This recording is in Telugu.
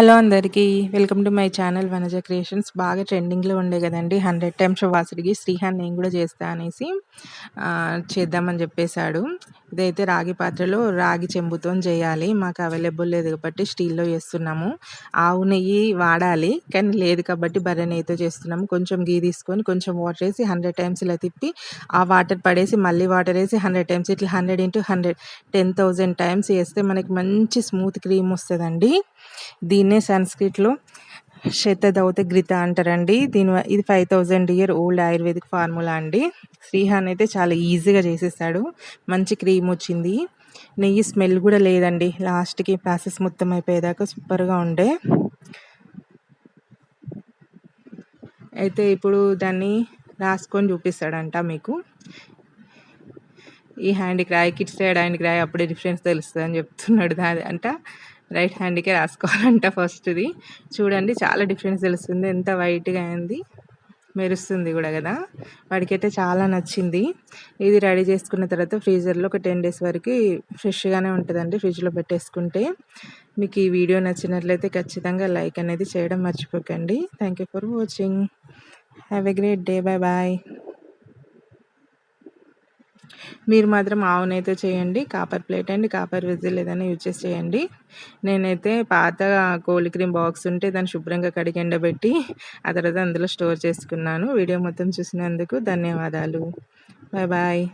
హలో అందరికీ welcome to my channel Vanaja creations. బాగా ట్రెండింగ్లో ఉండే కదండి హండ్రెడ్ టైమ్స్ వాసుడికి శ్రీహాన్ నేను కూడా చేస్తా అనేసి చేద్దామని చెప్పేశాడు. ఇదైతే రాగి పాత్రలో రాగి చెంబుతో చేయాలి. మాకు అవైలబుల్ లేదు కాబట్టి స్టీల్లో చేస్తున్నాము. ఆవు నెయ్యి వాడాలి కానీ లేదు కాబట్టి బర్రె నెయ్యితో చేస్తున్నాము. కొంచెం గీ తీసుకొని కొంచెం వాటర్ వేసి హండ్రెడ్ టైమ్స్ ఇలా తిప్పి ఆ వాటర్ పడేసి మళ్ళీ వాటర్ వేసి హండ్రెడ్ టైమ్స్ ఇట్లా hundred into hundred ten thousand times వేస్తే మనకి మంచి స్మూత్ క్రీమ్ వస్తుందండి. దీన్ని సంస్కృత్లో శతదౌత గ్రిత అంటారండి. దీని ఇది five thousand year old Ayurvedic formula అండి. శ్రీహాన్ అయితే చాలా ఈజీగా చేసేసాడు మంచి క్రీమ్ వచ్చింది. నెయ్యి స్మెల్ కూడా లేదండి. లాస్ట్కి ప్రాసెస్ మొత్తం అయిపోయేదాకా సూపర్గా ఉండే. అయితే ఇప్పుడు దాన్ని రాసుకొని చూపిస్తాడంట మీకు. ఈ హ్యాండ్ క్రాయ్ కిట్స్ సైడ్ హ్యాండ్కి క్రాయ్ అప్పుడే డిఫరెన్స్ తెలుస్తుంది అని చెప్తున్నాడు దాని అంట. రైట్ హ్యాండ్కే రాసుకోవాలంట ఫస్ట్ది. చూడండి చాలా డిఫరెన్స్ తెలుస్తుంది. ఎంత వైట్గా అయింది మెరుస్తుంది కూడా కదా. వాడికైతే చాలా నచ్చింది. ఇది రెడీ చేసుకున్న తర్వాత ఫ్రీజర్లో ఒక టెన్ డేస్ వరకు ఫ్రెష్గానే ఉంటుందండి ఫ్రిడ్జ్లో పెట్టేసుకుంటే. మీకు ఈ వీడియో నచ్చినట్లయితే ఖచ్చితంగా లైక్ అనేది చేయడం మర్చిపోకండి. Thank you for watching. Have a great day. Bye bye. మీరు మాత్రం ఆవునైతే చేయండి copper plate and copper whistle ఏదైనా యూజ్ చేసి చేయండి. నేనైతే పాత కోల్డ్ క్రీమ్ బాక్స్ ఉంటే దాన్ని శుభ్రంగా కడిగి ఎండబెట్టి ఆ తర్వాత అందులో స్టోర్ చేసుకున్నాను. వీడియో మొత్తం చూసినందుకు ధన్యవాదాలు. Bye bye.